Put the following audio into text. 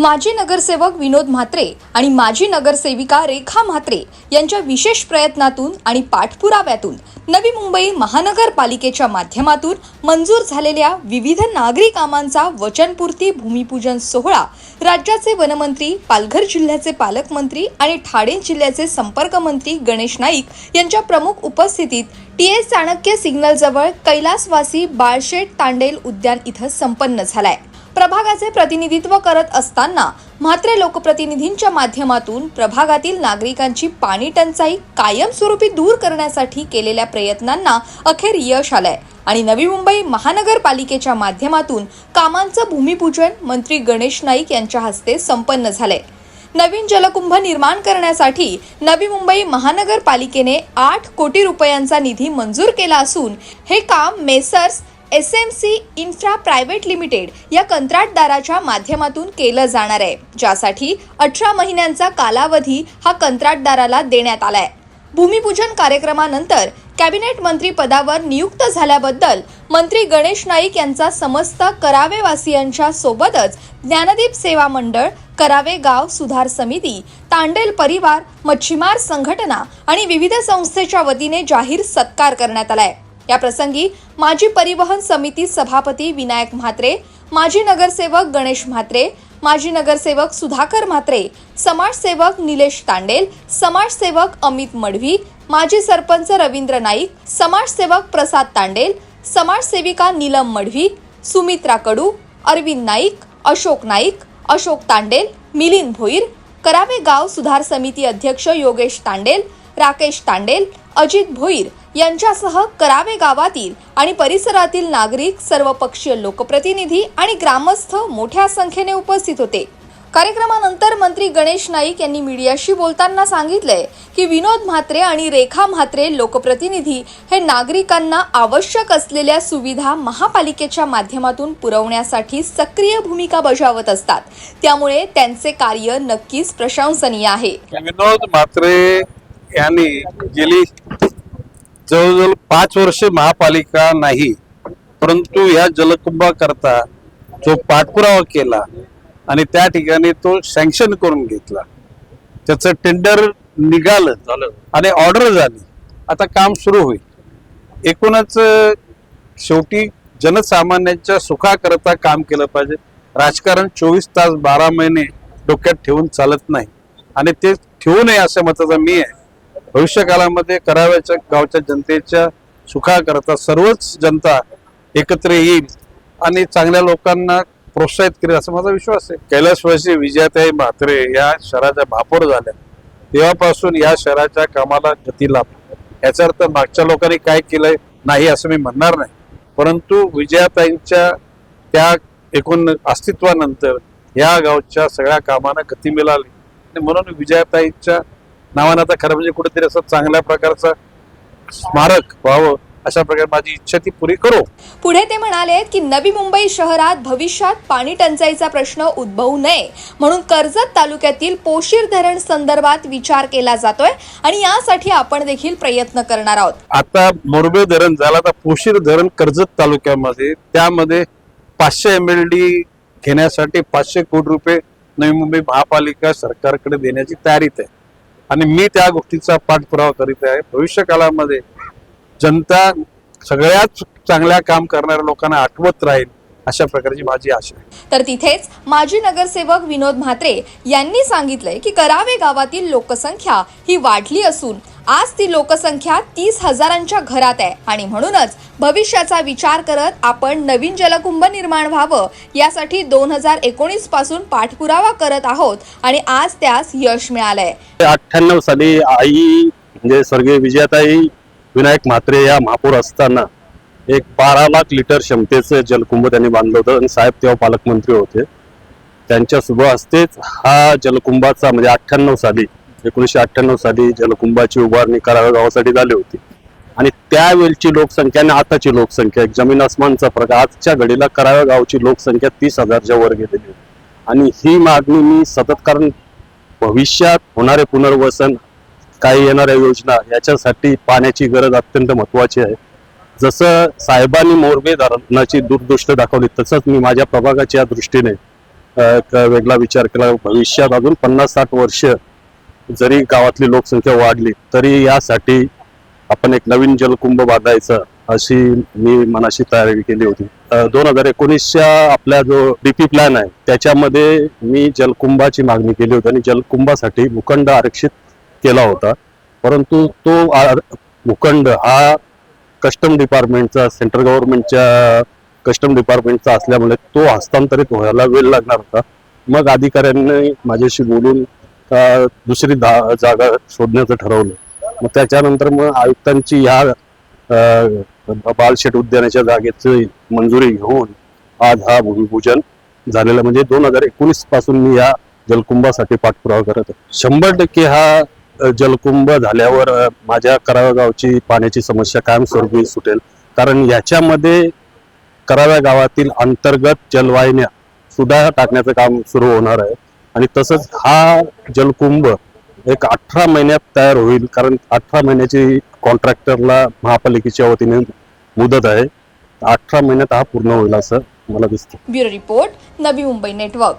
माजी नगरसेवक विनोद म्हात्रे आणि माजी नगरसेविका रेखा म्हात्रे यांच्या विशेष प्रयत्नातून आणि पाठपुराव्यातून नवी मुंबई महानगरपालिकेच्या माध्यमातून मंजूर झालेल्या विविध नागरी कामांचा वचनपूर्ती भूमिपूजन सोहळा राज्याचे वनमंत्री पालघर जिल्ह्याचे पालकमंत्री आणि ठाणे जिल्ह्याचे संपर्कमंत्री गणेश नाईक यांच्या प्रमुख उपस्थितीत टी एस चाणक्य सिग्नलजवळ कैलासवासी बाळशेठ तांडेल उद्यान इथं संपन्न झालाय. प्रभागाचे प्रतिनिधित्व करत असताना म्हात्रे लोकप्रतिनिधींच्या माध्यमातून प्रभागातील नागरिकांची पाणी टंचाई कायमस्वरूपी दूर करण्यासाठी केलेल्या प्रयत्नांना अखेर यश आलंय. आणि नवी मुंबई महानगरपालिकेच्या माध्यमातून कामांचं भूमिपूजन मंत्री गणेश नाईक यांच्या हस्ते संपन्न झालंय. नवीन जलकुंभ निर्माण करण्यासाठी नवी मुंबई महानगरपालिकेने आठ कोटी रुपयांचा निधी मंजूर केला असून हे काम messrs S M C infra private limited या कंत्राटदाराच्या माध्यमातून केलं जाणार आहे ज्यासाठी अठरा महिन्यांचा कालावधी हा कंत्राटदाराला देण्यात आलाय. भूमिपूजन कार्यक्रमानंतर कॅबिनेट मंत्री पदावर नियुक्त झाल्याबद्दल मंत्री गणेश नाईक यांचा समस्त करावेवासियांच्या सोबतच ज्ञानदीप सेवा मंडळ करावे गाव सुधार समिती तांडेल परिवार मच्छीमार संघटना आणि विविध संस्थेच्या वतीने जाहीर सत्कार करण्यात आलाय. या प्रसंगी माजी परिवहन समिती सभापती विनायक म्हात्रे माजी नगरसेवक गणेश म्हात्रे माजी नगरसेवक सुधाकर म्हात्रे समाजसेवक निलेश तांडेल समाजसेवक अमित मडवी माजी सरपंच रवींद्र नाईक समाजसेवक प्रसाद तांडेल समाजसेविका नीलम मडवी सुमित्रा कडू अरविंद नाईक अशोक नाईक अशोक तांडेल मिलिंद भोईर करावे गाव सुधार समिती अध्यक्ष योगेश तांडेल राकेश तांडेल अजित भोईर यांच्यासह करावे गावातील आणि परिसरातील नागरिक सर्वपक्षीय लोकप्रतिनिधी आणि ग्रामस्थ मोठ्या संख्येने उपस्थित होते. कार्यक्रमानंतर मंत्री गणेश नाईक यांनी मीडियाशी बोलताना सांगितले की विनोद म्हात्रे आणि रेखा म्हात्रे लोकप्रतिनिधी हे नागरिकांना आवश्यक असलेल्या सुविधा महापालिकेच्या माध्यमातून पुरवण्यासाठी सक्रिय भूमिका बजावत असतात. त्यामुळे त्यांचे कार्य नक्कीच प्रशंसनीय आहे. विनोद म्हात्रे यांनी गेली जवळजवळ पाच वर्षे महापालिका नाही परंतु या जलकुंभाकरता जो पाठपुरावा केला आणि त्या ठिकाणी तो सँक्शन करून घेतला. त्याचं टेंडर निघालं झालं. आणि ऑर्डर झाली. आता काम सुरू होईल. एकूणच शेवटी जनसामान्यांच्या सुखाकरता काम केलं पाहिजे. राजकारण चोवीस तास बारा महिने डोक्यात ठेवून चालत नाही. आणि ते ठेवू नये असं मताचा मी आहे. भविष्यकाळामध्ये कराव्याच्या गावच्या जनतेच्या सुखाकरता सर्वच जनता एकत्र येईल आणि चांगल्या लोकांना प्रोत्साहित करेल असा माझा विश्वास आहे. कैलासवासी विजयाताई म्हात्रे या शहराच्या भापोर झाल्या. तेव्हापासून या शहराच्या कामाला गती लाभ याचा अर्थ मागच्या लोकांनी काय केलंय नाही असं मी म्हणणार नाही. परंतु विजयाताईंच्या त्या एकूण अस्तित्वानंतर या गावच्या सगळ्या कामांना गती मिळाली. आणि म्हणून विजयाताईंच्या नावानं आता खरं म्हणजे कुठेतरी असं चांगल्या प्रकारचं स्मारक व्हावं अशा प्रकारे माझी इच्छा ती पुरी करू. पुढे ते म्हणाले की नवी मुंबई शहरात भविष्यात पाणी टंचाईचा प्रश्न उद्भवू नये म्हणून कर्जत तालुक्यातील पोशीर धरण संदर्भात विचार केला जातोय आणि यासाठी आपण देखील प्रयत्न करणार आहोत. आता मोरबे धरण झालं आता पोशीर धरण कर्जत तालुक्यामध्ये त्यामध्ये पाचशे एम एल डी घेण्यासाठी पाचशे कोटी रुपये नवी मुंबई महापालिका सरकारकडे देण्याची तयारीत आहे. आणि मी त्या गोष्टीचा पाठपुरावा करीत आहे. भविष्य काळामध्ये जनता सगळ्याच चांगल्या काम करणाऱ्या लोकांना आठवत राहील अशा प्रकारची माझी आशा आहे. तर तिथेच माजी नगरसेवक विनोद म्हात्रे यांनी सांगितलंय की करावे गावातील लोकसंख्या ही वाढली असून आज ती लोकसंख्या तीस हजारांच्या घरात आहे. आणि म्हणूनच भविष्याचा विचार करत आपण नवीन जलकुंभ निर्माण व्हावं यासाठी दोन हजार एकोणीसपासून पाठपुरावा करत आहोत आणि आज त्यास यश मिळालंय. अठ्ठ्याण्णव साली आई म्हणजे स्वर्गीय विजयाताई विनायक म्हात्रे या महापौर असताना एक बारा लाख लिटर क्षमतेचं जलकुंभ त्यांनी बांधलं होतं. आणि साहेब तेव्हा पालकमंत्री होते. त्यांच्या शुभ हस्तेच हा जलकुंभाचा म्हणजे अठ्ठ्याण्णव साली एकोणीसशे अठ्ठ्याण्णव साली जलकुंभाची उभारणी कराव्या गावासाठी झाली होती. आणि त्यावेळची लोकसंख्या आणि आताची लोकसंख्या एक जमीन आसमानचा फरक आजच्या घडीला कराव्या गावची लोकसंख्या तीस हजारच्या वर गेलेली आणि ही मागणी मी सतत कारण भविष्यात होणारे पुनर्वसन काही येणाऱ्या योजना याच्यासाठी पाण्याची गरज अत्यंत महत्वाची आहे. जसं साहेबांनी मोरबे धरणाची दूरदृष्टी दाखवली तसंच मी माझ्या प्रभागाच्या दृष्टीने एक वेगळा विचार केला. भविष्यात अजून पन्नास साठ वर्ष जरी गावातली लोकसंख्या वाढली तरी यासाठी आपण एक नवीन जलकुंभ बांधायचं अशी मी मनाशी तयारी केली होती. दोन हजार एकोणीसच्या आपला जो डीपी प्लॅन आहे त्याच्यामध्ये मी जलकुंभाची मागणी केली होती आणि जलकुंभासाठी भूखंड आरक्षित केला होता. परंतु तो भूखंड हा कस्टम डिपार्टमेंटचा सेंट्रल गव्हर्नमेंटच्या कस्टम डिपार्टमेंटचा असल्यामुळे तो हस्तांतरित व्हायला वेळ लागणार होता. मग अधिकाऱ्यांनी माझ्याशी बोलून दुसरी दा- जागा शोधण्याचं ठरवलं. मग त्याच्यानंतर मग आयुक्तांची ह्या बालशेट बालशेठ उद्यानाच्या जागेची मंजुरी घेऊन आज हा भूमिपूजन झालेलं. म्हणजे दोन हजार एकोणीसपासून मी या जलकुंभासाठी पाठपुरावा करत आहे. शंभर टक्के हा जलकुंभ झाल्यावर माझ्या कराव्या गावची पाण्याची समस्या कायमस्वरूपी सुटेल. कारण याच्यामध्ये कराव्या गावातील अंतर्गत जलवाहिन्या सुद्धा टाकण्याचं काम सुरू होणार आहे. आणि तसंच हा जलकुंभ एक अठरा महिन्यात तयार होईल कारण अठरा महिन्याची कॉन्ट्रॅक्टरला महापालिकेच्या वतीने मुदत आहे. अठरा महिन्यात हा पूर्ण होईल असं मला दिसतं. Bureau report Navi Mumbai network.